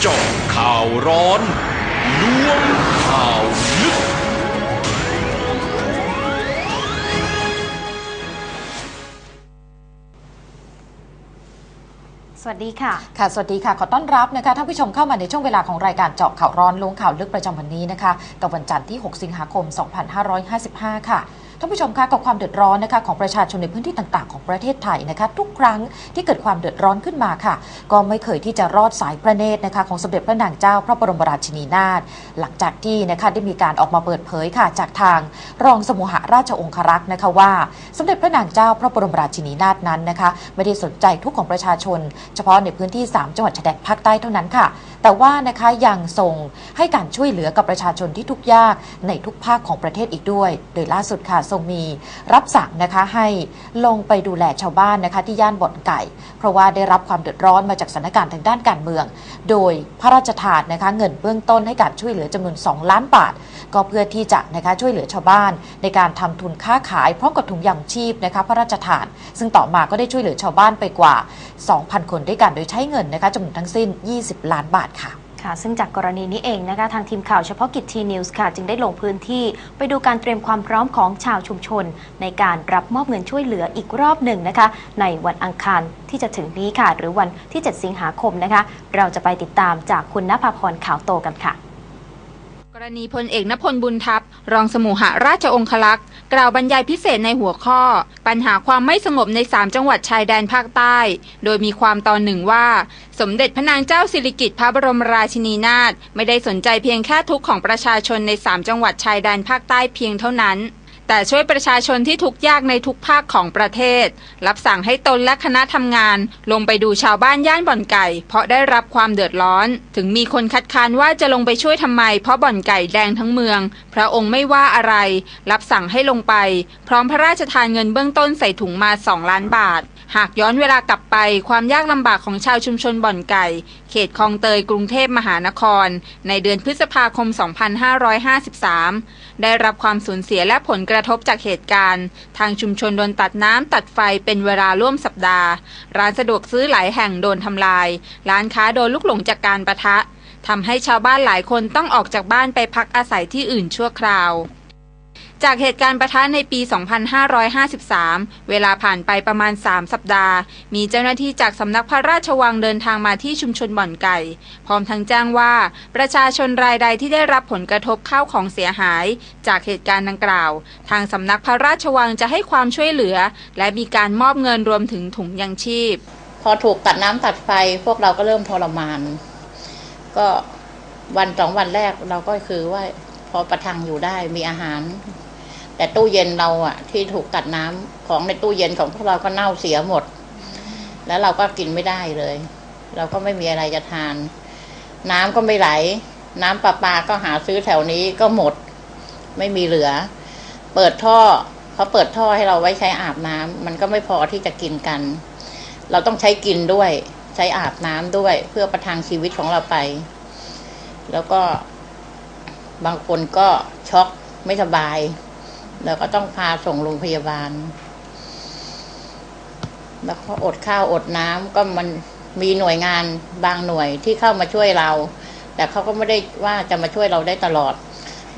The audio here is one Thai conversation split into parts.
เจาะข่าวร้อนล้วงข่าวลึก สวัสดีค่ะ ค่ะ สวัสดีค่ะ ขอต้อนรับนะคะท่านผู้ชมเข้ามาในช่วงเวลาของรายการเจาะข่าวร้อนล้วงข่าวลึกประจำวันนี้นะคะกับวันจันทร์ที่ 6 สิงหาคม 2555 ค่ะ ท่านผู้ชมคะกับความเดือดร้อนนะคะของประชาชนในพื้นที่ต่างๆ ของประเทศไทยนะคะทุกครั้งที่เกิดความเดือดร้อนขึ้นมาค่ะ ก็ไม่เคยที่จะรอดสายพระเนตรนะคะของสมเด็จพระนางเจ้าพระบรมราชินีนาถหลังจากที่นะคะได้มีการออกมาเปิดเผยค่ะ จากทางรองสมุหราชองครักษ์นะคะว่า สมเด็จพระนางเจ้าพระบรมราชินีนาถนั้นนะคะไม่ได้สนใจทุกของประชาชน เฉพาะในพื้นที่ 3 จังหวัดชายแดนภาคใต้เท่านั้นค่ะ แต่ว่านะคะยังส่งให้การช่วยเหลือกับประชาชนที่ทุกข์ยากในทุกภาคของประเทศอีกด้วย โดยล่าสุดค่ะทรงมีรับสั่งนะคะให้ลงไปดูแลชาวบ้านนะคะที่ย่านบ่อนไก่ เพราะว่าได้รับความเดือดร้อนมาจากสถานการณ์ทางด้านการเมือง โดยพระราชทานนะคะเงินเบื้องต้นให้การช่วยเหลือจำนวน 2 ล้านบาท ก็เพื่อที่จะนะคะช่วยเหลือชาวบ้าน ในการทำทุนค้าขายพร้อมกับถุงยางชีพนะคะพระราชทาน ซึ่งต่อมาก็ได้ช่วยเหลือชาวบ้านไปกว่า 2,000 คนด้วยกันโดยใช้เงินนะคะจำนวนทั้งสิ้น 20 ล้านบาทค่ะค่ะซึ่งจากกรณีนี้เองนะคะทางทีมข่าวเฉพาะกิจทีนิวส์ค่ะ จึงได้ลงพื้นที่ไปดูการเตรียมความพร้อมของชาวชุมชน ในการรับมอบเงินช่วยเหลืออีกรอบหนึ่งนะคะ ในวันอังคารที่จะถึงนี้ค่ะ หรือวันที่ 7 สิงหาคมนะคะ เราจะไปติดตามจากคุณนภาพรขาวโตกันค่ะ กรณีพลเอกนพลบุญทัพ รองสมุหราชองคลักษ์กล่าวบรรยายพิเศษในหัวข้อ ปัญหาความไม่สงบใน 3 จังหวัดชายแดนภาคใต้ โดยมีความตอนหนึ่งว่า สมเด็จพระนางเจ้าสิริกิติ์พระบรมราชินีนาถไม่ได้สนใจเพียงแค่ทุกข์ของประชาชนใน 3 จังหวัดชายแดนภาคใต้เพียงเท่านั้น แต่ช่วยประชาชนที่ทุกข์ยากในทุกภาคของประเทศ รับสั่งให้ตนและคณะทำงาน ลงไปดูชาวบ้านย่านบ่อนไก่ เพราะได้รับความเดือดร้อน ถึงมีคนคัดค้านว่าจะลงไปช่วยทำไม เพราะบ่อนไก่แดงทั้งเมือง พระองค์ไม่ว่าอะไร รับสั่งให้ลงไป พร้อมพระราชทานเงินเบื้องต้นใส่ถุงมา 2 ล้านบาท หากย้อนเวลากลับไป ความยากลำบากของชาวชุมชนบ่อนไก่ เขตคลองเตยกรุงเทพมหานคร ในเดือนพฤษภาคม 2553 ได้รับความสูญเสียและผลกระทบจากเหตุการณ์ ทางชุมชนโดนตัดน้ำตัดไฟเป็นเวลาร่วมสัปดาห์ ร้านสะดวกซื้อหลายแห่งโดนทำลาย ร้านค้าโดนลุกหลงจากการประทะทำให้ชาวบ้านหลายคนต้องออกจากบ้านไปพักอาศัยที่อื่นชั่วคราว จากเหตุการณ์ประทะในปี 2553 เวลาผ่านไปประมาณ 3 สัปดาห์ มีเจ้าหน้าที่จากสำนักพระราชวังเดินทางมาที่ชุมชนบ่อนไก่ พร้อมทั้งแจ้งว่า ประชาชนรายใดที่ได้รับผลกระทบข้าวของเสียหาย จากเหตุการณ์ดังกล่าว ทางสำนักพระราชวังจะให้ความช่วยเหลือ และมีการมอบเงินรวมถึงถุงยังชีพ พอถูกตัดน้ำตัดไฟพวกเราก็เริ่มทรมาน ก็วันสองวันแรกเราก็คือว่าพอประทังอยู่ได้มีอาหาร แต่ตู้เย็นเราอะที่ถูกตัดน้ำของในตู้เย็นของพวกเราก็เน่าเสียหมด แล้วเราก็กินไม่ได้เลย เราก็ไม่มีอะไรจะทาน น้ำก็ไม่ไหล น้ำประปาก็หาซื้อแถวนี้ก็หมด ไม่มีเหลือ เปิดท่อเขาเปิดท่อให้เราไว้ใช้อาบน้ำมันก็ไม่พอที่จะกินกัน เราต้องใช้กินด้วย ใช้อาบน้ำด้วย เพื่อประทังชีวิตของเราไป แล้วก็บางคนก็ช็อกไม่สบาย แล้วก็ต้องพาส่งโรงพยาบาล แล้วก็อดข้าวอดน้ำก็มันมีหน่วยงานบางหน่วยที่เข้ามาช่วยเรา แต่เขาก็ไม่ได้ว่าจะมาช่วยเราได้ตลอด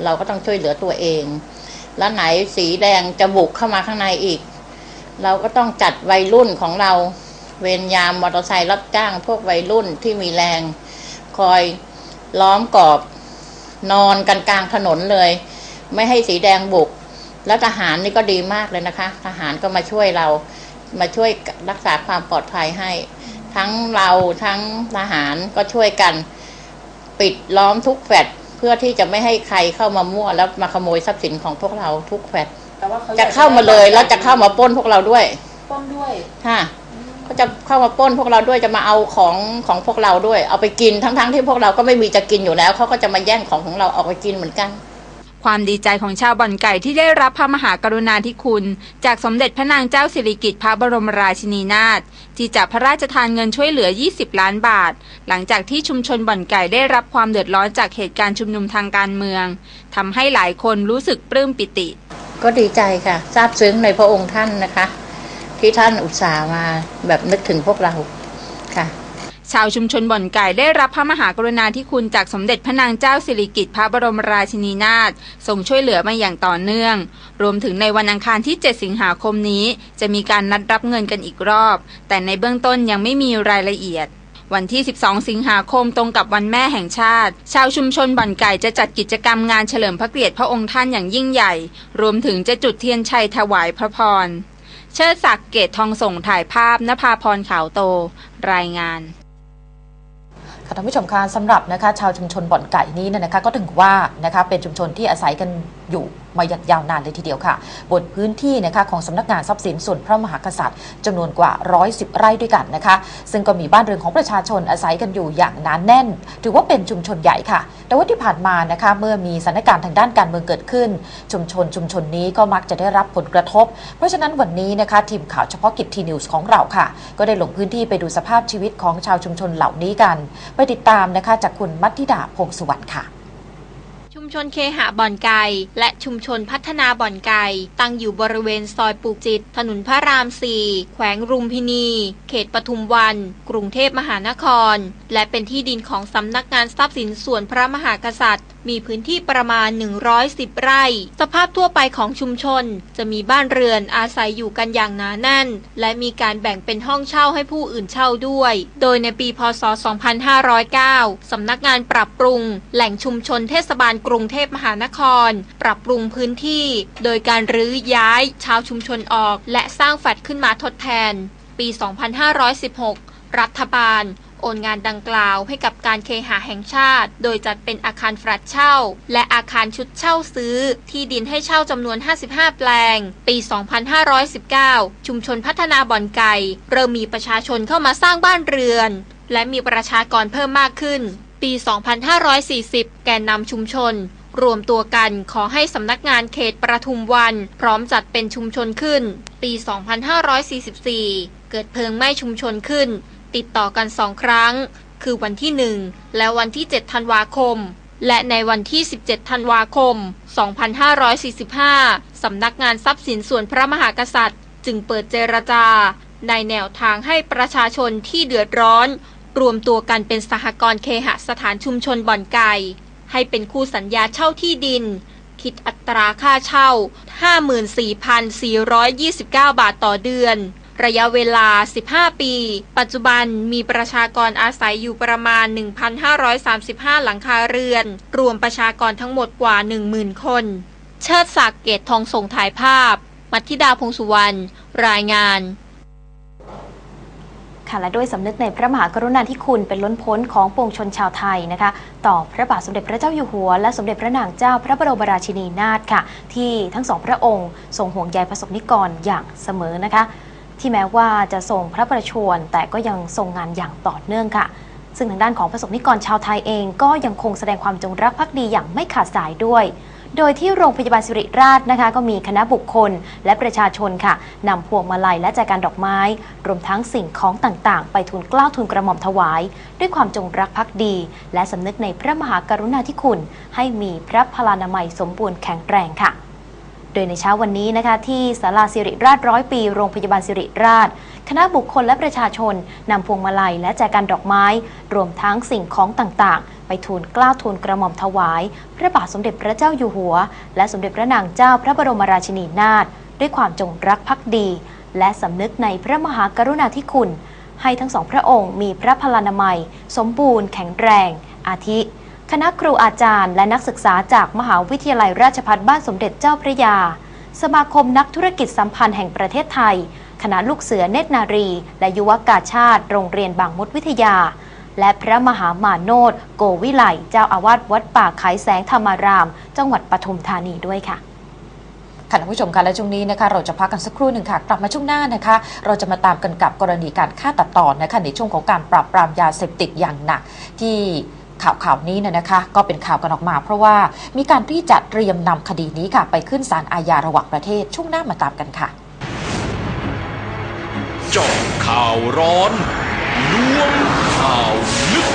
เราก็ต้องช่วยเหลือตัวเอง แล้วไหนสีแดงจะบุกเข้ามาข้างในอีก เราก็ต้องจัดวัยรุ่นของเรา เวรยามมอเตอร์ไซค์รับจ้างพวกวัยรุ่นที่มีแรง คอยล้อมกรอบนอนกันกลางถนนเลย ไม่ให้สีแดงบุก แล้วทหารนี่ก็ดีมากเลยนะคะ ทหารก็มาช่วยเรา มาช่วยรักษาความปลอดภัยให้ ทั้งเราทั้งทหารก็ช่วยกัน ปิดล้อมทุกแฟลตเพื่อที่จะไม่ให้ใครเข้ามามั่วแล้วมาขโมยทรัพย์สินของพวกเราทุกแฟลตแต่ว่าเขาจะเข้ามาเลยแล้วจะเข้ามาปล้นพวกเราด้วยป้องด้วยค่ะก็จะเข้ามาปล้นพวกเราด้วยจะมาเอาของของพวกเราด้วย เอาไปกินทั้งๆที่พวกเราก็ไม่มีจะกินอยู่แล้วเขาก็จะมาแย่งของของเราออกไปกินเหมือนกัน ความดีใจของชาวบ่อนไก่ที่ได้รับพระมหากรุณาธิคุณ จากสมเด็จพระนางเจ้าสิริกิติ์พระบรมราชินีนาถที่จะพระราชทานเงินช่วยเหลือ 20 ล้านบาท หลังจากที่ชุมชนบ่อนไก่ได้รับความเดือดร้อนจากเหตุการณ์ชุมนุมทางการเมืองทำให้หลายคนรู้สึกปลื้มปิติ ก็ดีใจค่ะซาบซึ้งในพระองค์ท่านนะคะ ที่ท่านอุตส่าห์มาแบบนึกถึงพวกเราค่ะ ชาวชุมชนบ่อนไก่ได้รับพระมหากรุณาธิคุณจากสมเด็จพระนางเจ้าสิริกิติ์พระบรมราชินีนาถทรงช่วยเหลือมาอย่างต่อเนื่อง รวมถึงในวันอังคารที่ 7 สิงหาคมนี้ จะมีการนัดรับเงินกันอีกรอบ แต่ในเบื้องต้นยังไม่มีรายละเอียดวันที่ 12 สิงหาคมตรงกับวันแม่แห่งชาติ ชาวชุมชนบ่อนไก่จะจัดกิจกรรมงานเฉลิมพระเกียรติพระองค์ท่านอย่างยิ่งใหญ่ รวมถึงจะจุดเทียนชัยถวายพระพร เชิดศักดิ์เกตทองส่งถ่ายภาพนภาพรขาวโต รายงาน ค่ะท่านผู้ชมคะสำหรับนะคะชาวชุมชนบ่อนไก่นี้เนี่ยนะคะก็ถึงว่านะคะเป็นชุมชนที่อาศัยกัน อยู่มาอย่างยาวนานเลยทีเดียวค่ะ บนพื้นที่นะคะของสำนักงานทรัพย์สินส่วนพระมหากษัตริย์จำนวนกว่า 110 ไร่ด้วยกันนะคะ ซึ่งก็มีบ้านเรือนของประชาชนอาศัยกันอยู่อย่างหนานแน่น ถือว่าเป็นชุมชนใหญ่ค่ะ แต่ว่าที่ผ่านมานะคะเมื่อมีสถานการณ์ทางด้านการเมืองเกิดขึ้น ชุมชนชุมชนนี้ก็มักจะได้รับผลกระทบ เพราะฉะนั้นวันนี้นะคะทีมข่าวเฉพาะกิจทีนิวส์ของเราค่ะ ก็ได้ลงพื้นที่ไปดูสภาพชีวิตของชาวชุมชนเหล่านี้กัน ไปติดตามนะคะจากคุณมัทธิดาพงศ์สุวรรณค่ะ ชุมชนเคหะบ่อนไก่และชุมชนพัฒนาบ่อนไก่ตั้งอยู่บริเวณซอยปลูกจิต ถนนพระรามสี่แขวงรุมพินี เขตปทุมวัน กรุงเทพมหานคร และเป็นที่ดินของสำนักงานทรัพย์สินส่วนพระมหากษัตริย์ มีพื้นที่ประมาณ 110 ไร่ สภาพทั่วไปของชุมชน จะมีบ้านเรือนอาศัยอยู่กันอย่างหนาแน่น และมีการแบ่งเป็นห้องเช่าให้ผู้อื่นเช่าด้วย โดยในปีพศ 2509 สำนักงานปรับปรุง แหล่งชุมชนเทศบาลกรุงเทพมหานคร ปรับปรุงพื้นที่ โดยการรื้อย้ายชาวชุมชนออก และสร้างแฟลตขึ้นมาทดแทนปี 2516 รัฐบาล โอนงานดังกล่าวให้กับการเคหะแห่งชาติ โดยจัดเป็นอาคารแฟลตเช่า และอาคารชุดเช่าซื้อ ที่ดินให้เช่าจำนวน 55 แปลง ปี 2519 ชุมชนพัฒนาบ่อนไก่ เริ่มมีประชาชนเข้ามาสร้างบ้านเรือน และมีประชากรเพิ่มมากขึ้น ปี 2540 แกนนำชุมชนรวมตัวกันขอให้สำนักงานเขตประทุมวัน พร้อมจัดเป็นชุมชนขึ้น ปี 2544 เกิดเพลิงไหม้ชุมชนขึ้น ติดต่อกันสองครั้ง คือวันที่ 1 และวันที่ 7 ธันวาคม และในวันที่ 17 ธันวาคม 2545 สำนักงานทรัพย์สินส่วนพระมหากษัตริย์ จึงเปิดเจรจา ในแนวทางให้ประชาชนที่เดือดร้อน รวมตัวกันเป็นสหกรณ์เคหสถานชุมชนบ่อนไก่ ให้เป็นคู่สัญญาเช่าที่ดิน คิดอัตราค่าเช่า 54,429 บาทต่อเดือน ระยะเวลา 15 ปี ปัจจุบันมีประชากรอาศัยอยู่ประมาณ 1,535 หลังคาเรือน รวมประชากรทั้งหมดกว่า 10,000 คน เชิดศักดิ์เกตทองส่งถ่ายภาพ มัทธิดาพงสุวรรณ รายงานค่ะและด้วยสำนึกในพระมหากรุณาธิคุณเป็นล้นพ้นของปวงชนชาวไทยนะคะ ต่อพระบาทสมเด็จพระเจ้าอยู่หัว และสมเด็จพระนางเจ้าพระบรมราชินีนาถค่ะ ที่ทั้งสองพระองค์ทรงห่วงใยประสบนิกรอย่างเสมอนะคะ ที่แม้ว่าจะทรงพระประชวรแต่ก็ยังทรงงานอย่างต่อเนื่องค่ะ ซึ่งทางด้านของประสบนิกรชาวไทยเองก็ยังคงแสดงความจงรักภักดีอย่างไม่ขาดสายด้วย โดยที่โรงพยาบาลสิริราชนะคะ ก็มีคณะบุคคลและประชาชนค่ะนำพวงมาลัยและแจกันดอกไม้ รวมทั้งสิ่งของต่างๆ ไปทูลเกล้าทูลกระหม่อมถวาย ด้วยความจงรักภักดี และสำนึกในพระมหากรุณาธิคุณ ให้มีพระพลานามัยสมบูรณ์แข็งแรงค่ะ โดยในเช้าวันนี้นะคะที่ศาลาสิริราชร้อยปี โรงพยาบาลสิริราช คณะบุคคลและประชาชนนำพวงมาลัยและแจกันดอกไม้ รวมทั้งสิ่งของต่างๆ ไปทูลกล้าทูลกระหม่อมถวาย พระบาทสมเด็จพระเจ้าอยู่หัว และสมเด็จพระนางเจ้าพระบรมราชินีนาถด้วยความจงรักภักดี และสำนึกในพระมหากรุณาธิคุณ ให้ทั้งสองพระองค์มีพระพลานามัย สมบูรณ์แข็งแรง อาทิ คณะครูอาจารย์และนักศึกษาจากมหาวิทยาลัยราชภัฏบ้านสมเด็จเจ้าพระยา สมาคมนักธุรกิจสัมพันธ์แห่งประเทศไทย คณะลูกเสือเนตรนารี และยุวกาชาติ โรงเรียนบางมดวิทยา และพระมหามาโนดโกวิไลเจ้าอาวาสวัดป่าไขแสงธรรมาราม จังหวัดปทุมธานีด้วยค่ะค่ะท่านผู้ชมคะและช่วงนี้นะคะเราจะพักกันสักครู่หนึ่งค่ะ กลับมาช่วงหน้านะคะ เราจะมาตามกันกับกรณีการฆ่าตัดตอนนะคะในช่วงของการปราบปรามยาเสพติดอย่างหนักที่ ข่าวข่าวนี้เนี่ยนะคะ ก็เป็นข่าวกันออกมา เพราะว่ามีการที่จะเตรียมนำคดีนี้ค่ะ ไปขึ้นศาลอาญาระหว่างประเทศช่วงหน้ามาตามกันค่ะจาะข่าวร้อนล้วงข่าวลึก